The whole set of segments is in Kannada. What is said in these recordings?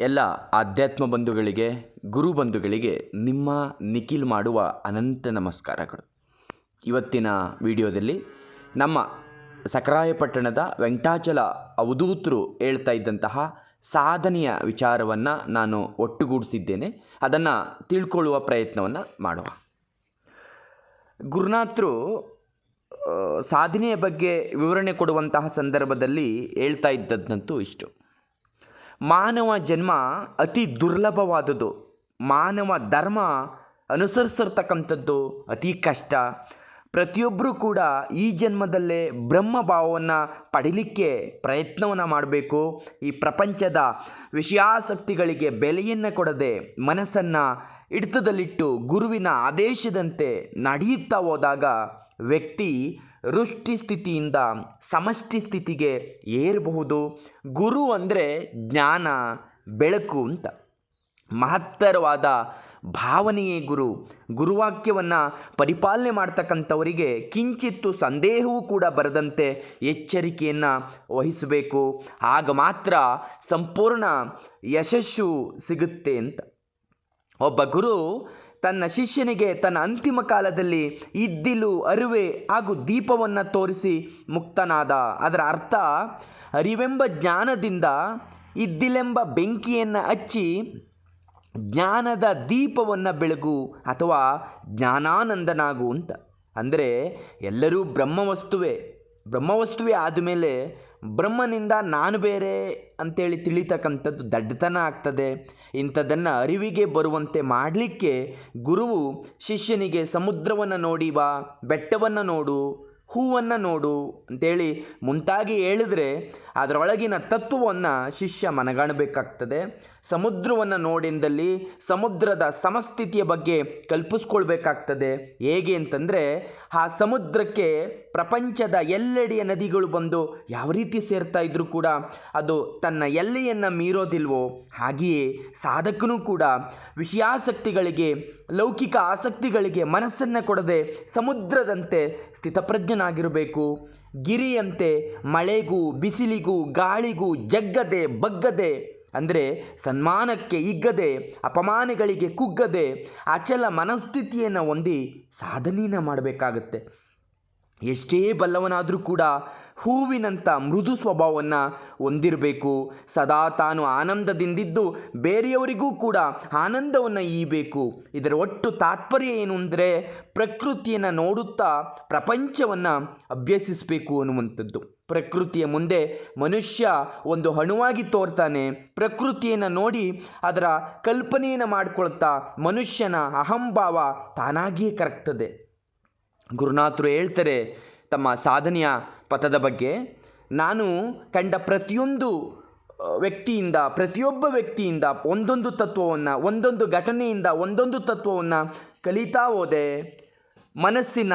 ಎಲ್ಲ ಆಧ್ಯಾತ್ಮ ಬಂಧುಗಳಿಗೆ, ಗುರು ಬಂಧುಗಳಿಗೆ ನಿಮ್ಮ ನಿಖಿಲ್ ಮಾಡುವ ಅನಂತ ನಮಸ್ಕಾರಗಳು. ಇವತ್ತಿನ ವಿಡಿಯೋದಲ್ಲಿ ನಮ್ಮ ಸಕರಾಯಪಟ್ಟಣದ ವೆಂಕಟಾಚಲ ಅವಧೂತರು ಹೇಳ್ತಾ ಇದ್ದಂತಹ ಸಾಧನೆಯ ವಿಚಾರವನ್ನು ನಾನು ಒಟ್ಟುಗೂಡಿಸಿದ್ದೇನೆ. ಅದನ್ನು ತಿಳ್ಕೊಳ್ಳುವ ಪ್ರಯತ್ನವನ್ನು ಮಾಡುವ. ಗುರುನಾಥರು ಸಾಧನೆಯ ಬಗ್ಗೆ ವಿವರಣೆ ಕೊಡುವಂತಹ ಸಂದರ್ಭದಲ್ಲಿ ಹೇಳ್ತಾ ಇದ್ದದ್ದಂತೂ ಇಷ್ಟು. ಮಾನವ ಜನ್ಮ ಅತಿ ದುರ್ಲಭವಾದುದು. ಮಾನವ ಧರ್ಮ ಅನುಸರಿಸಿರ್ತಕ್ಕಂಥದ್ದು ಅತಿ ಕಷ್ಟ. ಪ್ರತಿಯೊಬ್ಬರೂ ಕೂಡ ಈ ಜನ್ಮದಲ್ಲೇ ಬ್ರಹ್ಮ ಭಾವವನ್ನು ಪಡಿಲಿಕ್ಕೆ ಪ್ರಯತ್ನವನ್ನು ಮಾಡಬೇಕು. ಈ ಪ್ರಪಂಚದ ವಿಷಯಾಸಕ್ತಿಗಳಿಗೆ ಬೆಲೆಯನ್ನು ಕೊಡದೆ ಮನಸ್ಸನ್ನು ಹಿಡಿತದಲ್ಲಿಟ್ಟು ಗುರುವಿನ ಆದೇಶದಂತೆ ನಡೆಯುತ್ತಾ ಹೋದಾಗ ವ್ಯಕ್ತಿ ವೃಷ್ಟಿ ಸ್ಥಿತಿಯಿಂದ ಸಮಷ್ಟಿ ಸ್ಥಿತಿಗೆ ಏರಬಹುದು. ಗುರು ಅಂದರೆ ಜ್ಞಾನ, ಬೆಳಕು ಅಂತ. ಮಹತ್ತರವಾದ ಭಾವನೆಯೇ ಗುರು. ಗುರುವಾಕ್ಯವನ್ನು ಪರಿಪಾಲನೆ ಮಾಡ್ತಕ್ಕಂಥವರಿಗೆ ಕಿಂಚಿತ್ತು ಸಂದೇಹವೂ ಕೂಡ ಬರದಂತೆ ಎಚ್ಚರಿಕೆಯನ್ನು ವಹಿಸಬೇಕು. ಆಗ ಮಾತ್ರ ಸಂಪೂರ್ಣ ಯಶಸ್ಸು ಸಿಗುತ್ತೆ ಅಂತ. ಒಬ್ಬ ಗುರು ತನ್ನ ಶಿಷ್ಯನಿಗೆ ತನ್ನ ಅಂತಿಮ ಕಾಲದಲ್ಲಿ ಇದ್ದಿಲು ಅರಿವೆ ಹಾಗೂ ದೀಪವನ್ನು ತೋರಿಸಿ ಮುಕ್ತನಾದ. ಅದರ ಅರ್ಥ, ಅರಿವೆಂಬ ಜ್ಞಾನದಿಂದ ಇದ್ದಿಲೆಂಬ ಬೆಂಕಿಯನ್ನು ಹಚ್ಚಿ ಜ್ಞಾನದ ದೀಪವನ್ನು ಬೆಳಗು ಅಥವಾ ಜ್ಞಾನಾನಂದನಾಗು ಅಂತ. ಅಂದರೆ ಎಲ್ಲರೂ ಬ್ರಹ್ಮವಸ್ತುವೇ ಬ್ರಹ್ಮವಸ್ತುವೇ ಆದಮೇಲೆ ಬ್ರಹ್ಮನಿಂದ ನಾನು ಬೇರೆ ಅಂತೇಳಿ ತಿಳಿತಕ್ಕಂಥದ್ದು ದಡ್ಡತನ ಆಗ್ತದೆ. ಇಂಥದ್ದನ್ನು ಅರಿವಿಗೆ ಬರುವಂತೆ ಮಾಡಲಿಕ್ಕೆ ಗುರುವು ಶಿಷ್ಯನಿಗೆ ಸಮುದ್ರವನ್ನು ನೋಡಿ ಬಾ, ಬೆಟ್ಟವನ್ನು ನೋಡು, ಹೂವನ್ನು ನೋಡು ಅಂತೇಳಿ ಮುಂತಾಗಿ ಹೇಳಿದ್ರೆ ಅದರೊಳಗಿನ ತತ್ವವನ್ನು ಶಿಷ್ಯ ಮನಗಾಣಬೇಕಾಗ್ತದೆ. ಸಮುದ್ರವನ್ನು ನೋಡಿಂದಲ್ಲಿ ಸಮುದ್ರದ ಸಮಸ್ಥಿತಿಯ ಬಗ್ಗೆ ಕಲ್ಪಿಸ್ಕೊಳ್ಬೇಕಾಗ್ತದೆ. ಹೇಗೆ ಅಂತಂದರೆ, ಆ ಸಮುದ್ರಕ್ಕೆ ಪ್ರಪಂಚದ ಎಲ್ಲೆಡೆಯ ನದಿಗಳು ಬಂದು ಯಾವ ರೀತಿ ಸೇರ್ತಾ ಇದ್ದರೂ ಕೂಡ ಅದು ತನ್ನ ಎಲ್ಲೆಯನ್ನು ಮೀರೋದಿಲ್ವೋ, ಹಾಗೆಯೇ ಸಾಧಕನೂ ಕೂಡ ವಿಷಯಾಸಕ್ತಿಗಳಿಗೆ, ಲೌಕಿಕ ಆಸಕ್ತಿಗಳಿಗೆ ಮನಸ್ಸನ್ನು ಕೊಡದೆ ಸಮುದ್ರದಂತೆ ಸ್ಥಿತಪ್ರಜ್ಞನಾಗಿರಬೇಕು. ಗಿರಿಯಂತೆ ಮಳೆಗೂ ಬಿಸಿಲಿಗೂ ಗಾಳಿಗೂ ಜಗ್ಗದೆ ಬಗ್ಗದೆ, ಅಂದರೆ ಸನ್ಮಾನಕ್ಕೆ ಇಗ್ಗದೆ, ಅಪಮಾನಗಳಿಗೆ ಕುಗ್ಗದೆ, ಅಚಲ ಮನಸ್ಥಿತಿಯನ್ನು ಹೊಂದಿ ಸಾಧನೆಯನ್ನು ಮಾಡಬೇಕಾಗತ್ತೆ. ಎಷ್ಟೇ ಬಲ್ಲವನಾದರೂ ಕೂಡ ಹೂವಿನಂಥ ಮೃದು ಸ್ವಭಾವವನ್ನು ಹೊಂದಿರಬೇಕು. ಸದಾ ತಾನು ಆನಂದದಿಂದಿದ್ದು ಬೇರೆಯವರಿಗೂ ಕೂಡ ಆನಂದವನ್ನು ಈಬೇಕು. ಇದರ ಒಟ್ಟು ತಾತ್ಪರ್ಯ ಏನು ಅಂದರೆ ಪ್ರಕೃತಿಯನ್ನು ನೋಡುತ್ತಾ ಪ್ರಪಂಚವನ್ನು ಅಭ್ಯಸಿಸಬೇಕು ಅನ್ನುವಂಥದ್ದು. ಪ್ರಕೃತಿಯ ಮುಂದೆ ಮನುಷ್ಯ ಒಂದು ಹಣುವಾಗಿ ತೋರ್ತಾನೆ. ಪ್ರಕೃತಿಯನ್ನು ನೋಡಿ ಅದರ ಕಲ್ಪನೆಯನ್ನು ಮಾಡಿಕೊಳ್ತಾ ಮನುಷ್ಯನ ಅಹಂಭಾವ ತಾನಾಗಿಯೇ ಕರಗ್ತದೆ. ಗುರುನಾಥರು ಹೇಳ್ತಾರೆ ತಮ್ಮ ಸಾಧನೆಯ ಪಥದ ಬಗ್ಗೆ. ನಾನು ಕಂಡ ಪ್ರತಿಯೊಂದು ವ್ಯಕ್ತಿಯಿಂದ, ಪ್ರತಿಯೊಬ್ಬ ವ್ಯಕ್ತಿಯಿಂದ ಒಂದೊಂದು ತತ್ವವನ್ನು, ಒಂದೊಂದು ಘಟನೆಯಿಂದ ಒಂದೊಂದು ತತ್ವವನ್ನು ಕಲಿತಾ ಹೋದೆ. ಮನಸ್ಸಿನ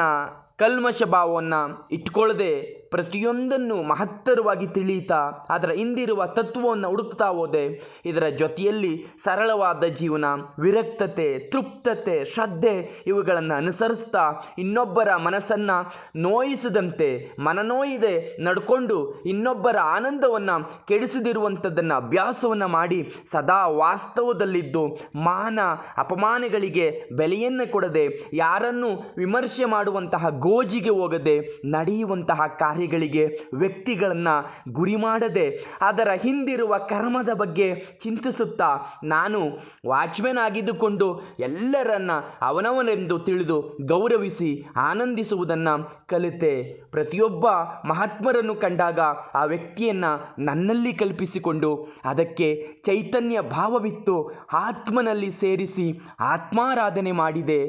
ಕಲ್ಮಶ ಭಾವವನ್ನು ಇಟ್ಕೊಳ್ಳದೆ ಪ್ರತಿಯೊಂದನ್ನು ಮಹತ್ತರವಾಗಿ ತಿಳಿಯುತ್ತಾ ಅದರ ಹಿಂದಿರುವ ತತ್ವವನ್ನು ಹುಡುಕ್ತಾ ಹೋದೆ. ಇದರ ಜೊತೆಯಲ್ಲಿ ಸರಳವಾದ ಜೀವನ, ವಿರಕ್ತತೆ, ತೃಪ್ತತೆ, ಶ್ರದ್ಧೆ ಇವುಗಳನ್ನು ಅನುಸರಿಸ್ತಾ ಇನ್ನೊಬ್ಬರ ಮನಸ್ಸನ್ನು ನೋಯಿಸದಂತೆ, ಮನನೋಯಿದೆ ನಡ್ಕೊಂಡು ಇನ್ನೊಬ್ಬರ ಆನಂದವನ್ನು ಕೆಡಿಸದಿರುವಂಥದ್ದನ್ನು ಅಭ್ಯಾಸವನ್ನು ಮಾಡಿ ಸದಾ ವಾಸ್ತವದಲ್ಲಿದ್ದು ಮಾನ ಅಪಮಾನಗಳಿಗೆ ಬೆಲೆಯನ್ನು ಕೊಡದೆ, ಯಾರನ್ನು ವಿಮರ್ಶೆ ಮಾಡುವಂತಹ ಗೋಜಿಗೆ ಹೋಗದೆ ನಡೆಯುವಂತಹ ಕಾರ್ಯಗಳಿಗೆ ವ್ಯಕ್ತಿಗಳನ್ನು ಗುರಿ ಮಾಡದೆ ಅದರ ಹಿಂದಿರುವ ಕರ್ಮದ ಬಗ್ಗೆ ಚಿಂತಿಸುತ್ತಾ ನಾನು ವಾಚ್ಮೆನ್ ಆಗಿದ್ದುಕೊಂಡು ಎಲ್ಲರನ್ನ ಅವನವನೆಂದು ತಿಳಿದು ಗೌರವಿಸಿ ಆನಂದಿಸುವುದನ್ನು ಕಲಿತೆ. ಪ್ರತಿಯೊಬ್ಬ ಮಹಾತ್ಮರನ್ನು ಕಂಡಾಗ ಆ ವ್ಯಕ್ತಿಯನ್ನು ನನ್ನಲ್ಲಿ ಕಲ್ಪಿಸಿಕೊಂಡು ಅದಕ್ಕೆ ಚೈತನ್ಯ ಭಾವವಿತ್ತು. ಆತ್ಮನಲ್ಲಿ ಸೇರಿಸಿ ಆತ್ಮಾರಾಧನೆ ಮಾಡಿದೆ.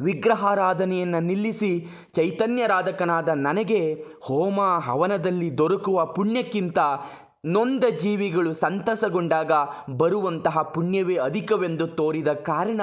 ವಿಗ್ರಹಾರಾಧನೆಯನ್ನು ನಿಲ್ಲಿಸಿ ಚೈತನ್ಯರಾಧಕನಾದ ನನಗೆ ಹೋಮ ಹವನದಲ್ಲಿ ದೊರಕುವ ಪುಣ್ಯಕ್ಕಿಂತ ನೊಂದ ಜೀವಿಗಳು ಸಂತಸಗೊಂಡಾಗ ಬರುವಂತಹ ಪುಣ್ಯವೇ ಅಧಿಕವೆಂದು ತೋರಿದ ಕಾರಣ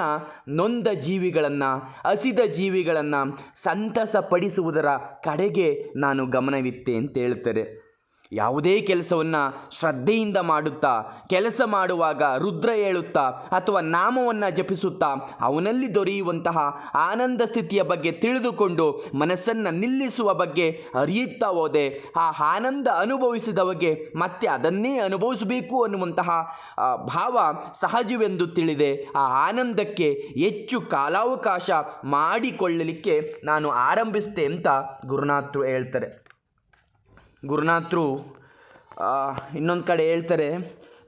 ನೊಂದ ಜೀವಿಗಳನ್ನು, ಹಸಿದ ಜೀವಿಗಳನ್ನು ಸಂತಸ ಪಡಿಸುವುದರ ಕಡೆಗೆ ನಾನು ಗಮನವಿತ್ತೆ ಅಂತ ಹೇಳ್ತಾರೆ. ಯಾವುದೇ ಕೆಲಸವನ್ನು ಶ್ರದ್ಧೆಯಿಂದ ಮಾಡುತ್ತಾ, ಕೆಲಸ ಮಾಡುವಾಗ ರುದ್ರ ಹೇಳುತ್ತಾ ಅಥವಾ ನಾಮವನ್ನು ಜಪಿಸುತ್ತಾ ಅವನಲ್ಲಿ ದೊರೆಯುವಂತಹ ಆನಂದ ಸ್ಥಿತಿಯ ಬಗ್ಗೆ ತಿಳಿದುಕೊಂಡು ಮನಸ್ಸನ್ನು ನಿಲ್ಲಿಸುವ ಬಗ್ಗೆ ಅರಿಯುತ್ತಾ ಹೋದೆ. ಆ ಆನಂದ ಅನುಭವಿಸಿದವಗೆ ಮತ್ತೆ ಅದನ್ನೇ ಅನುಭವಿಸಬೇಕು ಅನ್ನುವಂತಹ ಭಾವ ಸಹಜವೆಂದು ತಿಳಿದೆ. ಆ ಆನಂದಕ್ಕೆ ಹೆಚ್ಚು ಕಾಲಾವಕಾಶ ಮಾಡಿಕೊಳ್ಳಲಿಕ್ಕೆ ನಾನು ಆರಂಭಿಸಿದೆ ಅಂತ ಗುರುನಾಥರು ಹೇಳ್ತಾರೆ. ಗುರುನಾಥರು ಇನ್ನೊಂದು ಕಡೆ ಹೇಳ್ತಾರೆ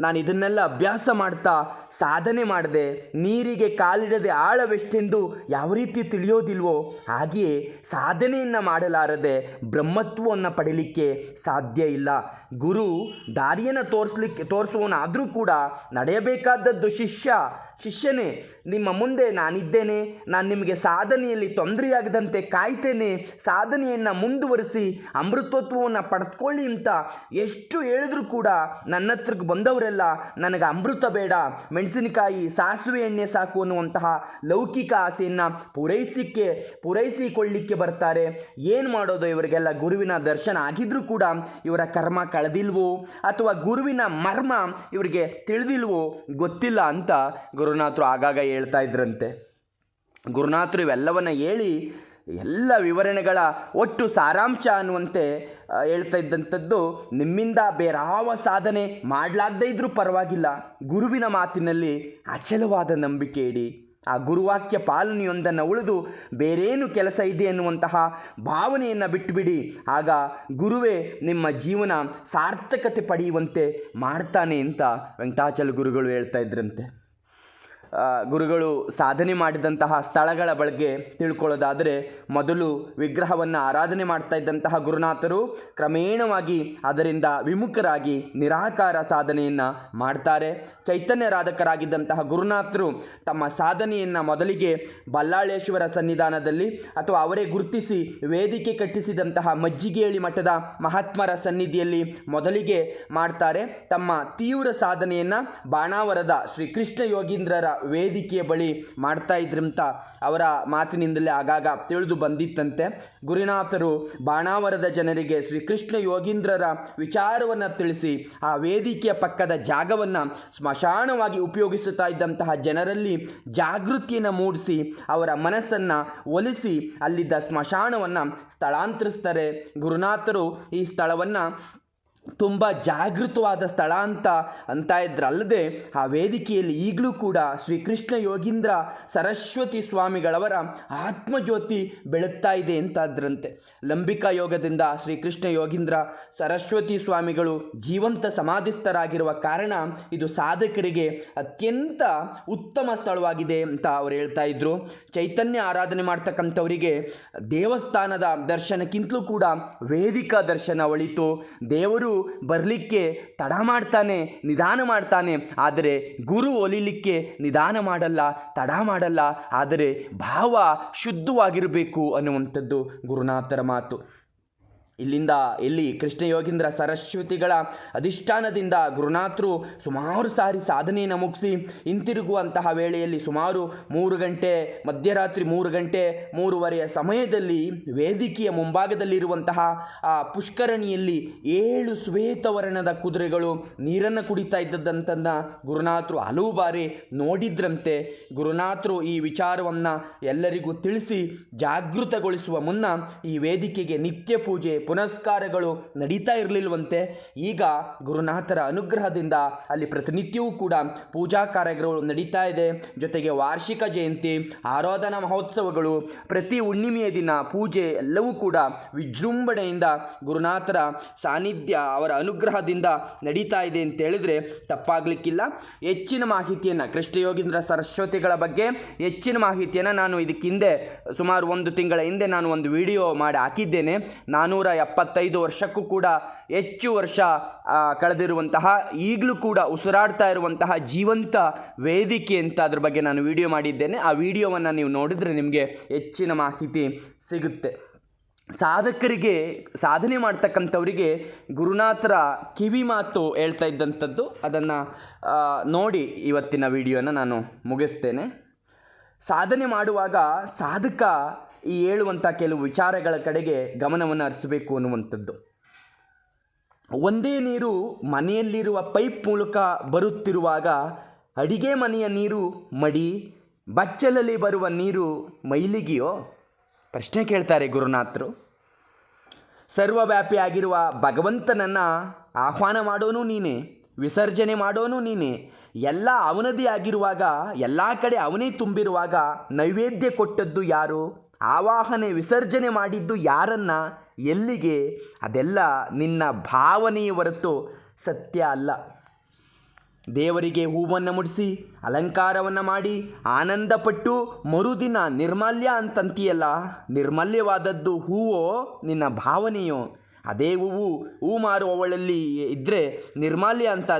ನಾನು ಇದನ್ನೆಲ್ಲ ಅಭ್ಯಾಸ ಮಾಡ್ತಾ ಸಾಧನೆ ಮಾಡಿದೆ, ನೀರಿಗೆ ಕಾಲಿಡದೆ ಆಳವೆಷ್ಟೆಂದು ಯಾವ ರೀತಿ ತಿಳಿಯೋದಿಲ್ವೋ ಹಾಗೆಯೇ ಸಾಧನೆಯನ್ನು ಮಾಡಲಾರದೆ ಬ್ರಹ್ಮತ್ವವನ್ನು ಪಡೀಲಿಕ್ಕೆ ಸಾಧ್ಯ ಇಲ್ಲ. ಗುರು ದಾರಿಯನ್ನು ತೋರಿಸ್ಲಿಕ್ಕೆ ತೋರಿಸುವನಾದರೂ ಕೂಡ ನಡೆಯಬೇಕಾದದ್ದು ಶಿಷ್ಯ, ಶಿಷ್ಯನೇ, ನಿಮ್ಮ ಮುಂದೆ ನಾನಿದ್ದೇನೆ, ನಾನು ನಿಮಗೆ ಸಾಧನೆಯಲ್ಲಿ ತೊಂದರೆಯಾಗದಂತೆ ಕಾಯ್ತೇನೆ, ಸಾಧನೆಯನ್ನು ಮುಂದುವರಿಸಿ ಅಮೃತತ್ವವನ್ನು ಪಡೆದುಕೊಳ್ಳಿ ಅಂತ ಎಷ್ಟು ಹೇಳಿದ್ರೂ ಕೂಡ ನನ್ನ ಹತ್ರಕ್ಕೆ ಬಂದವರೆಲ್ಲ ನನಗೆ ಅಮೃತ ಬೇಡ. ಮೆಣಸಿನಕಾಯಿ ಸಾಸಿವೆ ಎಣ್ಣೆ ಸಾಕು ಅನ್ನುವಂತಹ ಲೌಕಿಕ ಆಸೆಯನ್ನು ಪೂರೈಸಿಕ್ಕೆ, ಪೂರೈಸಿಕೊಳ್ಳಿಕ್ಕೆ ಬರ್ತಾರೆ. ಏನು ಮಾಡೋದು ಇವರಿಗೆಲ್ಲ ಗುರುವಿನ ದರ್ಶನ ಆಗಿದ್ರೂ ಕೂಡ ಇವರ ಕರ್ಮ ಕಳೆದಿಲ್ವೋ ಅಥವಾ ಗುರುವಿನ ಮರ್ಮ ಇವರಿಗೆ ತಿಳಿದಿಲ್ವೋ ಗೊತ್ತಿಲ್ಲ ಅಂತ ಗುರುನಾಥರು ಆಗಾಗ ಹೇಳ್ತಾ ಇದ್ರಂತೆ. ಗುರುನಾಥರು ಇವೆಲ್ಲವನ್ನ ಹೇಳಿ ಎಲ್ಲ ವಿವರಣೆಗಳ ಒಟ್ಟು ಸಾರಾಂಶ ಅನ್ನುವಂತೆ ಹೇಳ್ತಾ ಇದ್ದಂಥದ್ದು ನಿಮ್ಮಿಂದ ಬೇರಾವ ಸಾಧನೆ ಮಾಡಲಾಗದೇ ಇದ್ರೂ ಪರವಾಗಿಲ್ಲ. ಗುರುವಿನ ಮಾತಿನಲ್ಲಿ ಅಚಲವಾದ ನಂಬಿಕೆ ಇಡಿ. ಆ ಗುರುವಾಕ್ಯ ಪಾಲನೆಯೊಂದನ್ನು ಉಳಿದು ಬೇರೇನು ಕೆಲಸ ಇದೆ ಎನ್ನುವಂತಹ ಭಾವನೆಯನ್ನು ಬಿಟ್ಟುಬಿಡಿ ಆಗ ಗುರುವೇ ನಿಮ್ಮ ಜೀವನ ಸಾರ್ಥಕತೆ ಪಡೆಯುವಂತೆ ಮಾಡ್ತಾನೆ ಅಂತ ವೆಂಕಟಾಚಲ ಗುರುಗಳು ಹೇಳ್ತಾ ಇದ್ರಂತೆ. ಗುರುಗಳು ಸಾಧನೆ ಮಾಡಿದಂತಹ ಸ್ಥಳಗಳ ಬಗ್ಗೆ ತಿಳ್ಕೊಳ್ಳೋದಾದರೆ ಮೊದಲು ವಿಗ್ರಹವನ್ನು ಆರಾಧನೆ ಮಾಡ್ತಾ ಇದ್ದಂತಹ ಗುರುನಾಥರು ಕ್ರಮೇಣವಾಗಿ ಅದರಿಂದ ವಿಮುಖರಾಗಿ ನಿರಾಕಾರ ಸಾಧನೆಯನ್ನು ಮಾಡ್ತಾರೆ. ಚೈತನ್ಯರಾಧಕರಾಗಿದ್ದಂತಹ ಗುರುನಾಥರು ತಮ್ಮ ಸಾಧನೆಯನ್ನು ಮೊದಲಿಗೆ ಬಲ್ಲಾಳೇಶ್ವರ ಸನ್ನಿಧಾನದಲ್ಲಿ ಅಥವಾ ಅವರೇ ಗುರುತಿಸಿ ವೇದಿಕೆ ಕಟ್ಟಿಸಿದಂತಹ ಮಜ್ಜಿಗೇಳಿ ಮಠದ ಮಹಾತ್ಮರ ಸನ್ನಿಧಿಯಲ್ಲಿ ಮೊದಲಿಗೆ ಮಾಡ್ತಾರೆ. ತಮ್ಮ ತೀವ್ರ ಸಾಧನೆಯನ್ನು ಬಾಣಾವರದ ಶ್ರೀ ಕೃಷ್ಣ ಯೋಗೀಂದ್ರರ ವೇದಿಕೆಯ ಬಳಿ ಮಾಡ್ತಾ ಇದ್ರಂತ ಅವರ ಮಾತಿನಿಂದಲೇ ಆಗಾಗ ತಿಳಿದು ಬಂದಿತ್ತಂತೆ. ಗುರುನಾಥರು ಬಾಣಾವರದ ಜನರಿಗೆ ಶ್ರೀ ಕೃಷ್ಣ ಯೋಗೀಂದ್ರರ ವಿಚಾರವನ್ನು ತಿಳಿಸಿ ಆ ವೇದಿಕೆಯ ಪಕ್ಕದ ಜಾಗವನ್ನು ಸ್ಮಶಾನವಾಗಿ ಉಪಯೋಗಿಸುತ್ತಾ ಇದ್ದಂತಹ ಜನರಲ್ಲಿ ಜಾಗೃತಿಯನ್ನು ಮೂಡಿಸಿ ಅವರ ಮನಸ್ಸನ್ನು ಒಲಿಸಿ ಅಲ್ಲಿದ್ದ ಸ್ಮಶಾನವನ್ನು ಸ್ಥಳಾಂತರಿಸ್ತಾರೆ. ಗುರುನಾಥರು ಈ ಸ್ಥಳವನ್ನು ತುಂಬ ಜಾಗೃತವಾದ ಸ್ಥಳ ಅಂತ ಅಂತ ಇದ್ರಲ್ಲದೆ ಆ ವೇದಿಕೆಯಲ್ಲಿ ಈಗಲೂ ಕೂಡ ಶ್ರೀ ಕೃಷ್ಣ ಯೋಗೀಂದ್ರ ಸರಸ್ವತಿ ಸ್ವಾಮಿಗಳವರ ಆತ್ಮಜ್ಯೋತಿ ಬೆಳಗ್ತಾ ಇದೆ ಅಂತಾದ್ರಂತೆ. ಲಂಬಿಕಾ ಯೋಗದಿಂದ ಶ್ರೀ ಕೃಷ್ಣ ಯೋಗೀಂದ್ರ ಸರಸ್ವತಿ ಸ್ವಾಮಿಗಳು ಜೀವಂತ ಸಮಾಧಿಸ್ಥರಾಗಿರುವ ಕಾರಣ ಇದು ಸಾಧಕರಿಗೆ ಅತ್ಯಂತ ಉತ್ತಮ ಸ್ಥಳವಾಗಿದೆ ಅಂತ ಅವ್ರು ಹೇಳ್ತಾ ಇದ್ರು. ಚೈತನ್ಯ ಆರಾಧನೆ ಮಾಡ್ತಕ್ಕಂಥವರಿಗೆ ದೇವಸ್ಥಾನದ ದರ್ಶನಕ್ಕಿಂತಲೂ ಕೂಡ ವೇದಿಕಾ ದರ್ಶನ ಒಳಿತು. ದೇವರು ಬರಲಿಕ್ಕೆ ತಡ ಮಾಡ್ತಾನೆ, ನಿಧಾನ ಮಾಡ್ತಾನೆ. ಆದರೆ ಗುರು ಒಲಿಲಿಕ್ಕೆ ನಿಧಾನ ಮಾಡಲ್ಲ, ತಡ ಮಾಡಲ್ಲ. ಆದರೆ ಭಾವ ಶುದ್ಧವಾಗಿರಬೇಕು ಅನ್ನುವಂಥದ್ದು ಗುರುನಾಥರ ಮಾತು. ಇಲ್ಲಿಂದ ಇಲ್ಲಿ ಕೃಷ್ಣ ಯೋಗೀಂದ್ರ ಸರಸ್ವತಿಗಳ ಅಧಿಷ್ಠಾನದಿಂದ ಗುರುನಾಥರು ಸುಮಾರು ಸಾರಿ ಸಾಧನೆಯನ್ನು ಮುಗಿಸಿ ಹಿಂತಿರುಗುವಂತಹ ವೇಳೆಯಲ್ಲಿ ಸುಮಾರು ಮೂರು ಗಂಟೆ, ಮಧ್ಯರಾತ್ರಿ ಮೂರು ಗಂಟೆ, ಮೂರುವರೆಯ ಸಮಯದಲ್ಲಿ ವೇದಿಕೆಯ ಮುಂಭಾಗದಲ್ಲಿರುವಂತಹ ಆ ಪುಷ್ಕರಣಿಯಲ್ಲಿ ಏಳು ಶ್ವೇತವರ್ಣದ ಕುದುರೆಗಳು ನೀರನ್ನು ಕುಡಿತಾ ಇದ್ದದ್ದಂತನ್ನ ಗುರುನಾಥರು ಹಲವು ಬಾರಿ ನೋಡಿದ್ರಂತೆ. ಗುರುನಾಥರು ಈ ವಿಚಾರವನ್ನು ಎಲ್ಲರಿಗೂ ತಿಳಿಸಿ ಜಾಗೃತಗೊಳಿಸುವ ಮುನ್ನ ಈ ವೇದಿಕೆಗೆ ನಿತ್ಯ ಪೂಜೆ ಪುನಸ್ಕಾರಗಳು ನಡೀತಾ ಇರಲಿಲ್ವಂತೆ. ಈಗ ಗುರುನಾಥರ ಅನುಗ್ರಹದಿಂದ ಅಲ್ಲಿ ಪ್ರತಿನಿತ್ಯವೂ ಕೂಡ ಪೂಜಾ ಕಾರ್ಯಗಳು ನಡೀತಾ ಇದೆ. ಜೊತೆಗೆ ವಾರ್ಷಿಕ ಜಯಂತಿ, ಆರಾಧನಾ ಮಹೋತ್ಸವಗಳು, ಪ್ರತಿ ಹುಣ್ಣಿಮೆಯ ದಿನ ಪೂಜೆ ಎಲ್ಲವೂ ಕೂಡ ವಿಜೃಂಭಣೆಯಿಂದ ಗುರುನಾಥರ ಸಾನ್ನಿಧ್ಯ ಅವರ ಅನುಗ್ರಹದಿಂದ ನಡೀತಾ ಇದೆ ಅಂತ ಹೇಳಿದ್ರೆ ತಪ್ಪಾಗಲಿಕ್ಕಿಲ್ಲ. ಹೆಚ್ಚಿನ ಮಾಹಿತಿಯನ್ನು ಕೃಷ್ಣಯೋಗೀಂದ್ರ ಸರಸ್ವತಿಗಳ ಬಗ್ಗೆ ಹೆಚ್ಚಿನ ಮಾಹಿತಿಯನ್ನು ನಾನು ಇದಕ್ಕಿಂದೆ ಸುಮಾರು ಒಂದು ತಿಂಗಳ ಹಿಂದೆ ನಾನು ಒಂದು ವಿಡಿಯೋ ಮಾಡಿ ಹಾಕಿದ್ದೇನೆ. ನಾನ್ನೂರ ಎಪ್ಪತ್ತೈದು ವರ್ಷಕ್ಕೂ ಕೂಡ ಹೆಚ್ಚು ವರ್ಷ ಕಳೆದಿರುವಂತಹ, ಈಗಲೂ ಕೂಡ ಉಸಿರಾಡ್ತಾ ಇರುವಂತಹ ಜೀವಂತ ವೇದಿಕೆ ಅಂತ ಅದ್ರ ಬಗ್ಗೆ ನಾನು ವಿಡಿಯೋ ಮಾಡಿದ್ದೇನೆ. ಆ ವಿಡಿಯೋವನ್ನು ನೀವು ನೋಡಿದರೆ ನಿಮಗೆ ಹೆಚ್ಚಿನ ಮಾಹಿತಿ ಸಿಗುತ್ತೆ. ಸಾಧಕರಿಗೆ, ಸಾಧನೆ ಮಾಡ್ತಕ್ಕಂಥವರಿಗೆ ಗುರುನಾಥರ ಕಿವಿ ಮಾತು ಹೇಳ್ತಾ ಇದ್ದಂಥದ್ದು. ಅದನ್ನು ನೋಡಿ ಇವತ್ತಿನ ವಿಡಿಯೋನ ನಾನು ಮುಗಿಸ್ತೇನೆ. ಸಾಧನೆ ಮಾಡುವಾಗ ಸಾಧಕ ಈ ಹೇಳುವಂಥ ಕೆಲವು ವಿಚಾರಗಳ ಕಡೆಗೆ ಗಮನವನ್ನು ಹರಿಸಬೇಕು ಅನ್ನುವಂಥದ್ದು. ಒಂದೇ ನೀರು ಮನೆಯಲ್ಲಿರುವ ಪೈಪ್ ಮೂಲಕ ಬರುತ್ತಿರುವಾಗ ಅಡಿಗೆ ಮನೆಯ ನೀರು ಮಡಿ, ಬಚ್ಚಲಲ್ಲಿ ಬರುವ ನೀರು ಮೈಲಿಗೆಯೋ? ಪ್ರಶ್ನೆ ಕೇಳ್ತಾರೆ ಗುರುನಾಥರು. ಸರ್ವವ್ಯಾಪಿಯಾಗಿರುವ ಭಗವಂತನನ್ನು ಆಹ್ವಾನ ಮಾಡೋನು ನೀನೇ, ವಿಸರ್ಜನೆ ಮಾಡೋನು ನೀನೇ ಎಲ್ಲ ಅವನದೇ ಆಗಿರುವಾಗ, ಎಲ್ಲ ಕಡೆ ಅವನೇ ತುಂಬಿರುವಾಗ ನೈವೇದ್ಯ ಕೊಟ್ಟದ್ದು ಯಾರು? ಆವಾಹನೆ, ವಿಸರ್ಜನೆ ಮಾಡಿದ್ದು ಯಾರನ್ನ? ಎಲ್ಲಿಗೆ? ಅದೆಲ್ಲ ನಿನ್ನ ಭಾವನೆಯ ಹೊರತು ಸತ್ಯ ಅಲ್ಲ. ದೇವರಿಗೆ ಹೂವನ್ನು ಮುಡಿಸಿ, ಅಲಂಕಾರವನ್ನು ಮಾಡಿ, ಆನಂದಪಟ್ಟು ಮರುದಿನ ನಿರ್ಮಲ್ಯ ಅಂತಂತೀಯಲ್ಲ, ನಿರ್ಮಲ್ಯವಾದದ್ದು ಹೂವೋ ನಿನ್ನ ಭಾವನೆಯೋ? ಅದೇ ಹೂವು ಹೂ ಮಾರುವವಳಲ್ಲಿ ಇದ್ದರೆ ನಿರ್ಮಾಲ್ಯ ಅಂತ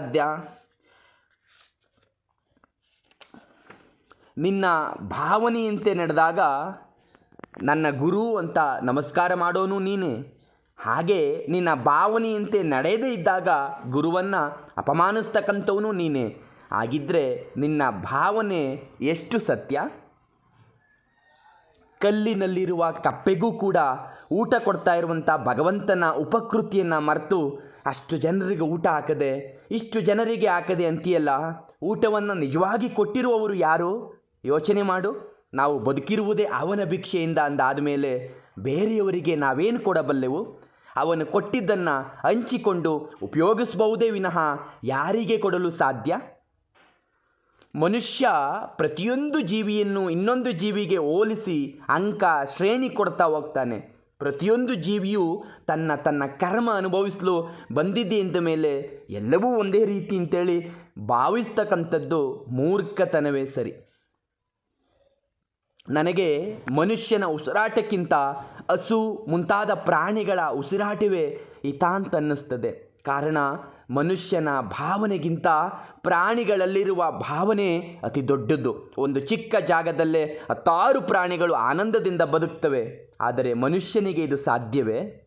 ನಿನ್ನ ಭಾವನೆಯಂತೆ ನಡೆದಾಗ ನನ್ನ ಗುರು ಅಂತ ನಮಸ್ಕಾರ ಮಾಡೋನು ನೀನೇ. ಹಾಗೆ ನಿನ್ನ ಭಾವನೆಯಂತೆ ನಡೆಯದೇ ಇದ್ದಾಗ ಗುರುವನ್ನು ಅಪಮಾನಿಸ್ತಕ್ಕಂಥವನು ನೀನೇ. ಹಾಗಿದ್ದರೆ ನಿನ್ನ ಭಾವನೆ ಎಷ್ಟು ಸತ್ಯ? ಕಲ್ಲಿನಲ್ಲಿರುವ ಕಪ್ಪೆಗೂ ಕೂಡ ಊಟ ಕೊಡ್ತಾ ಇರುವಂಥ ಭಗವಂತನ ಉಪಕೃತಿಯನ್ನು ಮರೆತು ಅಷ್ಟು ಜನರಿಗೆ ಊಟ ಹಾಕದೆ, ಇಷ್ಟು ಜನರಿಗೆ ಹಾಕದೆ ಅಂತೀಯಲ್ಲ, ಊಟವನ್ನು ನಿಜವಾಗಿ ಕೊಟ್ಟಿರುವವರು ಯಾರು? ಯೋಚನೆ ಮಾಡು. ನಾವು ಬದುಕಿರುವುದೇ ಅವನ ಭಿಕ್ಷೆಯಿಂದ ಅಂದಾದ ಮೇಲೆ ಬೇರೆಯವರಿಗೆ ನಾವೇನು ಕೊಡಬಲ್ಲೆವು? ಅವನು ಕೊಟ್ಟಿದ್ದನ್ನು ಹಂಚಿಕೊಂಡು ಉಪಯೋಗಿಸಬಹುದೇ ವಿನಃ ಯಾರಿಗೆ ಕೊಡಲು ಸಾಧ್ಯ? ಮನುಷ್ಯ ಪ್ರತಿಯೊಂದು ಜೀವಿಯನ್ನು ಇನ್ನೊಂದು ಜೀವಿಗೆ ಹೋಲಿಸಿ ಅಂಕ, ಶ್ರೇಣಿ ಕೊಡ್ತಾ ಹೋಗ್ತಾನೆ. ಪ್ರತಿಯೊಂದು ಜೀವಿಯು ತನ್ನ ತನ್ನ ಕರ್ಮ ಅನುಭವಿಸಲು ಬಂದಿದೆ ಎಂದ ಮೇಲೆ ಎಲ್ಲವೂ ಒಂದೇ ರೀತಿ ಅಂತೇಳಿ ಭಾವಿಸ್ತಕ್ಕಂಥದ್ದು ಮೂರ್ಖತನವೇ ಸರಿ. ನನಗೆ ಮನುಷ್ಯನ ಉಸಿರಾಟಕ್ಕಿಂತ ಹಸು ಮುಂತಾದ ಪ್ರಾಣಿಗಳ ಉಸಿರಾಟವೇ ಹಿತಾಂತ ಅನ್ನಿಸ್ತದೆ ಕಾರಣ, ಮನುಷ್ಯನ ಭಾವನೆಗಿಂತ ಪ್ರಾಣಿಗಳಲ್ಲಿರುವ ಭಾವನೆ ಅತಿ ದೊಡ್ಡದು. ಒಂದು ಚಿಕ್ಕ ಜಾಗದಲ್ಲೇ ಹತ್ತಾರು ಪ್ರಾಣಿಗಳು ಆನಂದದಿಂದ ಬದುಕ್ತವೆ. ಆದರೆ ಮನುಷ್ಯನಿಗೆ ಇದು ಸಾಧ್ಯವೇ?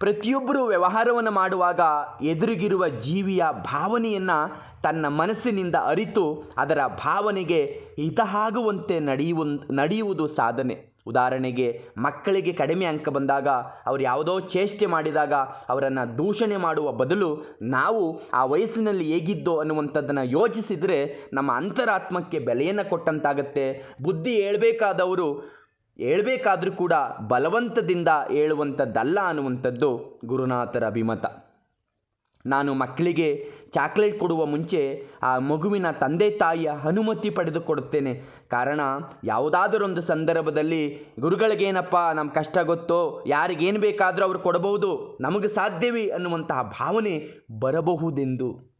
ಪ್ರತಿಯೊಬ್ಬರು ವ್ಯವಹಾರವನ್ನು ಮಾಡುವಾಗ ಎದುರಿಗಿರುವ ಜೀವಿಯ ಭಾವನೆಯನ್ನು ತನ್ನ ಮನಸ್ಸಿನಿಂದ ಅರಿತು ಅದರ ಭಾವನೆಗೆ ಹಿತವಾಗುವಂತೆ ನಡೆಯುವ, ನಡೆಯುವುದು ಸಾಧನೆ. ಉದಾಹರಣೆಗೆ ಮಕ್ಕಳಿಗೆ ಕಡಿಮೆ ಅಂಕ ಬಂದಾಗ ಅವರು ಯಾವುದೋ ಚೇಷ್ಟೆ ಮಾಡಿದಾಗ ಅವರನ್ನು ದೂಷಣೆ ಮಾಡುವ ಬದಲು ನಾವು ಆ ವಯಸ್ಸಿನಲ್ಲಿ ಹೇಗಿದ್ದೋ ಅನ್ನುವಂಥದ್ದನ್ನು ಯೋಚಿಸಿದರೆ ನಮ್ಮ ಅಂತರಾತ್ಮಕ್ಕೆ ಬೆಲೆಯನ್ನು ಕೊಟ್ಟಂತಾಗತ್ತೆ. ಬುದ್ಧಿ ಹೇಳ್ಬೇಕಾದವರು ಹೇಳ್ಬೇಕಾದ್ರೂ ಕೂಡ ಬಲವಂತದಿಂದ ಹೇಳುವಂಥದ್ದಲ್ಲ ಅನ್ನುವಂಥದ್ದು ಗುರುನಾಥರ ಅಭಿಮತ. ನಾನು ಮಕ್ಕಳಿಗೆ ಚಾಕ್ಲೇಟ್ ಕೊಡುವ ಮುಂಚೆ ಆ ಮಗುವಿನ ತಂದೆ ತಾಯಿಯ ಅನುಮತಿ ಪಡೆದುಕೊಡುತ್ತೇನೆ. ಕಾರಣ ಯಾವುದಾದರೊಂದು ಸಂದರ್ಭದಲ್ಲಿ ಗುರುಗಳಿಗೇನಪ್ಪ ನಮ್ಮ ಕಷ್ಟ ಗೊತ್ತೋ, ಯಾರಿಗೇನು ಬೇಕಾದರೂ ಅವರು ಕೊಡಬಹುದು, ನಮಗೆ ಸಾಧ್ಯವೇ ಅನ್ನುವಂತಹ ಭಾವನೆ ಬರಬಹುದೆಂದು.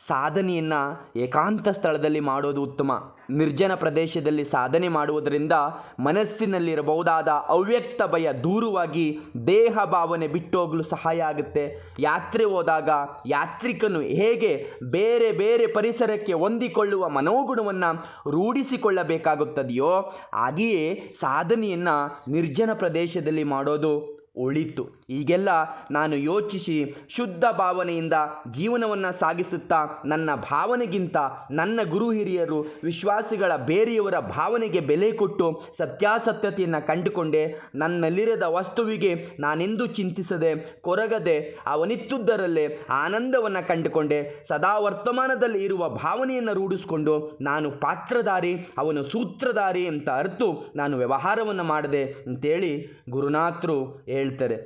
ಸಾಧನೆಯನ್ನು ಏಕಾಂತ ಸ್ಥಳದಲ್ಲಿ ಮಾಡೋದು ಉತ್ತಮ. ನಿರ್ಜನ ಪ್ರದೇಶದಲ್ಲಿ ಸಾಧನೆ ಮಾಡುವುದರಿಂದ ಮನಸ್ಸಿನಲ್ಲಿರಬಹುದಾದ ಅವ್ಯಕ್ತ ಭಯ ದೂರವಾಗಿ ದೇಹ ಭಾವನೆ ಬಿಟ್ಟೋಗಲು ಸಹಾಯ ಆಗುತ್ತೆ. ಯಾತ್ರೆ ಹೋದಾಗ ಯಾತ್ರಿಕನು ಹೇಗೆ ಬೇರೆ ಬೇರೆ ಪರಿಸರಕ್ಕೆ ಹೊಂದಿಕೊಳ್ಳುವ ಮನೋಗುಣವನ್ನು ರೂಢಿಸಿಕೊಳ್ಳಬೇಕಾಗುತ್ತದೆಯೋ, ಹಾಗೆಯೇ ಸಾಧನೆಯನ್ನು ನಿರ್ಜನ ಪ್ರದೇಶದಲ್ಲಿ ಮಾಡೋದು ಒಳಿತು ಈಗೆಲ್ಲ ನಾನು ಯೋಚಿಸಿ ಶುದ್ಧ ಭಾವನೆಯಿಂದ ಜೀವನವನ್ನು ಸಾಗಿಸುತ್ತಾ ನನ್ನ ಭಾವನೆಗಿಂತ ನನ್ನ ಗುರು ಹಿರಿಯರು, ವಿಶ್ವಾಸಿಗಳ ಬೇರೆಯವರ ಭಾವನೆಗೆ ಬೆಲೆ ಕೊಟ್ಟು ಸತ್ಯಾಸತ್ಯತೆಯನ್ನು ಕಂಡುಕೊಂಡೆ. ನನ್ನಲ್ಲಿರದ ವಸ್ತುವಿಗೆ ನಾನೆಂದು ಚಿಂತಿಸದೆ, ಕೊರಗದೆ ಅವನಿತ್ತುದರಲ್ಲೇ ಆನಂದವನ್ನು ಕಂಡುಕೊಂಡೆ. ಸದಾ ವರ್ತಮಾನದಲ್ಲಿ ಇರುವ ಭಾವನೆಯನ್ನು ರೂಢಿಸಿಕೊಂಡು ನಾನು ಪಾತ್ರಧಾರಿ, ಅವನು ಸೂತ್ರಧಾರಿ ಅಂತ ಅರ್ಥ ನಾನು ವ್ಯವಹಾರವನ್ನು ಮಾಡಿದೆ. ಅಂತೇಳಿ ಗುರುನಾಥರು ಹೇಳ್ತಾರೆ.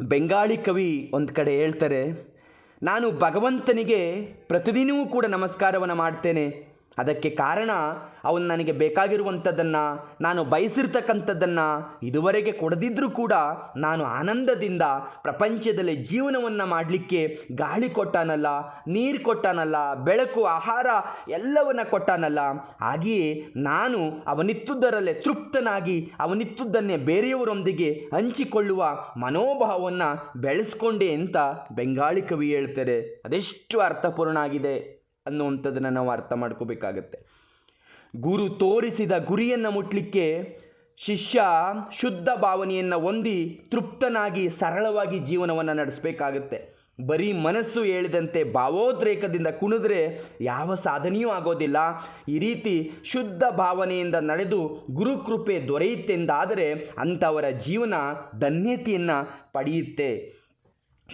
ಬೆಂಗಾಳಿ ಕವಿ ಒಂದು ಕಡೆ ಹೇಳ್ತಾರೆ ನಾನು ಭಗವಂತನಿಗೆ ಪ್ರತಿದಿನವೂ ಕೂಡ ನಮಸ್ಕಾರವನ್ನು ಮಾಡ್ತೇನೆ. ಅದಕ್ಕೆ ಕಾರಣ, ಅವನು ನನಗೆ ಬೇಕಾಗಿರುವಂಥದ್ದನ್ನು, ನಾನು ಬಯಸಿರ್ತಕ್ಕಂಥದ್ದನ್ನು ಇದುವರೆಗೆ ಕೊಡದಿದ್ದರೂ ಕೂಡ ನಾನು ಆನಂದದಿಂದ ಪ್ರಪಂಚದಲ್ಲಿ ಜೀವನವನ್ನು ಮಾಡಲಿಕ್ಕೆ ಗಾಳಿ ಕೊಟ್ಟಾನಲ್ಲ, ನೀರು ಕೊಟ್ಟಾನಲ್ಲ, ಬೆಳಕು, ಆಹಾರ ಎಲ್ಲವನ್ನ ಕೊಟ್ಟಾನಲ್ಲ. ಹಾಗೆಯೇ ನಾನು ಅವನಿತ್ತುದರಲ್ಲೇ ತೃಪ್ತನಾಗಿ ಅವನಿತ್ತುದನ್ನೇ ಬೇರೆಯವರೊಂದಿಗೆ ಹಂಚಿಕೊಳ್ಳುವ ಮನೋಭಾವವನ್ನು ಬೆಳೆಸ್ಕೊಂಡೆ ಅಂತ ಬೆಂಗಾಳಿ ಕವಿ ಹೇಳ್ತಾರೆ. ಅದೆಷ್ಟು ಅರ್ಥಪೂರ್ಣ ಆಗಿದೆ ಅನ್ನುವಂಥದ್ದನ್ನು ನಾವು ಅರ್ಥ ಮಾಡ್ಕೋಬೇಕಾಗತ್ತೆ. ಗುರು ತೋರಿಸಿದ ಗುರಿಯನ್ನು ಮುಟ್ಲಿಕ್ಕೆ ಶಿಷ್ಯ ಶುದ್ಧ ಭಾವನೆಯನ್ನು ಹೊಂದಿ ತೃಪ್ತನಾಗಿ ಸರಳವಾಗಿ ಜೀವನವನ್ನು ನಡೆಸಬೇಕಾಗತ್ತೆ. ಬರೀ ಮನಸ್ಸು ಹೇಳಿದಂತೆ ಭಾವೋದ್ರೇಕದಿಂದ ಕುಣಿದ್ರೆ ಯಾವ ಸಾಧನೆಯೂ ಆಗೋದಿಲ್ಲ. ಈ ರೀತಿ ಶುದ್ಧ ಭಾವನೆಯಿಂದ ನಡೆದು ಗುರುಕೃಪೆ ದೊರೆಯುತ್ತೆಂದಾದರೆ ಅಂಥವರ ಜೀವನ ಧನ್ಯತೆಯನ್ನು ಪಡೆಯುತ್ತೆ.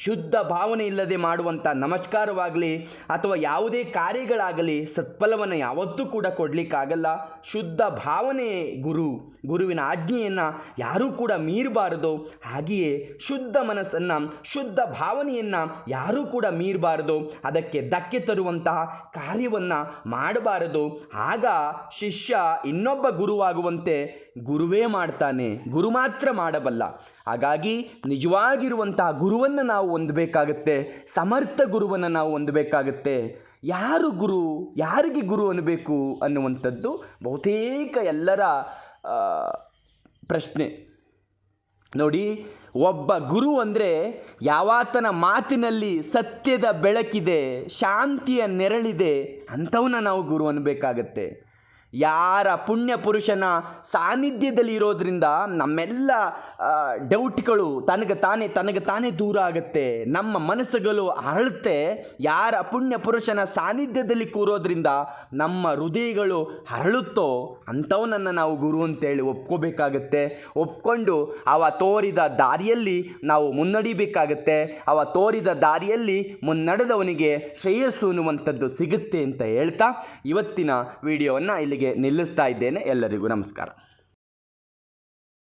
ಶುದ್ಧ ಭಾವನೆ ಇಲ್ಲದೆ ಮಾಡುವಂಥ ನಮಸ್ಕಾರವಾಗಲಿ ಅಥವಾ ಯಾವುದೇ ಕಾರ್ಯಗಳಾಗಲಿ ಸತ್ಫಲವನ್ನು ಯಾವತ್ತೂ ಕೂಡ ಕೊಡಲಿಕ್ಕಾಗಲ್ಲ. ಶುದ್ಧ ಭಾವನೆ ಗುರು, ಗುರುವಿನ ಆಜ್ಞೆಯನ್ನು ಯಾರೂ ಕೂಡ ಮೀರಬಾರದು. ಹಾಗೆಯೇ ಶುದ್ಧ ಮನಸ್ಸನ್ನು, ಶುದ್ಧ ಭಾವನೆಯನ್ನು ಯಾರೂ ಕೂಡ ಮೀರಬಾರದು. ಅದಕ್ಕೆ ಧಕ್ಕೆ ತರುವಂತಹ ಕಾರ್ಯವನ್ನು ಮಾಡಬಾರದು. ಆಗ ಶಿಷ್ಯ ಇನ್ನೊಬ್ಬ ಗುರುವಾಗುವಂತೆ ಗುರುವೇ ಮಾಡ್ತಾನೆ, ಗುರು ಮಾತ್ರ ಮಾಡಬಲ್ಲ. ಹಾಗಾಗಿ ನಿಜವಾಗಿರುವಂತಹ ಗುರುವನ್ನು ನಾವು ಹೊಂದಬೇಕಾಗತ್ತೆ, ಸಮರ್ಥ ಗುರುವನ್ನು ನಾವು ಹೊಂದಬೇಕಾಗತ್ತೆ. ಯಾರು ಗುರು, ಯಾರಿಗೆ ಗುರು ಅನ್ನಬೇಕು ಅನ್ನುವಂಥದ್ದು ಬಹುತೇಕ ಎಲ್ಲರ ಪ್ರಶ್ನೆ. ನೋಡಿ, ಒಬ್ಬ ಗುರು ಅಂದರೆ ಯಾವಾತನ ಮಾತಿನಲ್ಲಿ ಸತ್ಯದ ಬೆಳಕಿದೆ, ಶಾಂತಿಯ ನೆರಳಿದೆ, ಅಂಥವನ್ನ ನಾವು ಗುರು ಅನ್ನಬೇಕಾಗತ್ತೆ. ಯಾರ ಪುಣ್ಯ ಪುರುಷನ ಸಾನ್ನಿಧ್ಯದಲ್ಲಿ ಇರೋದ್ರಿಂದ ನಮ್ಮೆಲ್ಲ ಡೌಟ್ಗಳು ತನಗೆ ತಾನೇ ತನಗೆ ತಾನೇ ದೂರ ಆಗುತ್ತೆ. ನಮ್ಮ ಮನಸ್ಸುಗಳು ಅರಳುತ್ತೆ. ಯಾರ ಪುಣ್ಯ ಪುರುಷನ ಸಾನ್ನಿಧ್ಯದಲ್ಲಿ ಕೂರೋದ್ರಿಂದ ನಮ್ಮ ಹೃದಯಗಳು ಅರಳುತ್ತೋ ಅಂಥವನನ್ನು ನಾವು ಗುರು ಅಂತೇಳಿ ಒಪ್ಕೋಬೇಕಾಗತ್ತೆ. ಒಪ್ಕೊಂಡು ಅವ ತೋರಿದ ದಾರಿಯಲ್ಲಿ ನಾವು ಮುನ್ನಡಿಬೇಕಾಗತ್ತೆ. ಅವ ತೋರಿದ ದಾರಿಯಲ್ಲಿ ಮುನ್ನಡೆದವನಿಗೆ ಶ್ರೇಯಸ್ಸು ಅನ್ನುವಂಥದ್ದು ಸಿಗುತ್ತೆ ಅಂತ ಹೇಳ್ತಾ ಇವತ್ತಿನ ವಿಡಿಯೋವನ್ನು ಇಲ್ಲಿಗೆ ನಿಲ್ಲಿಸ್ತಾ ಇದ್ದೇನೆ ಎಲ್ಲರಿಗೂ ನಮಸ್ಕಾರ.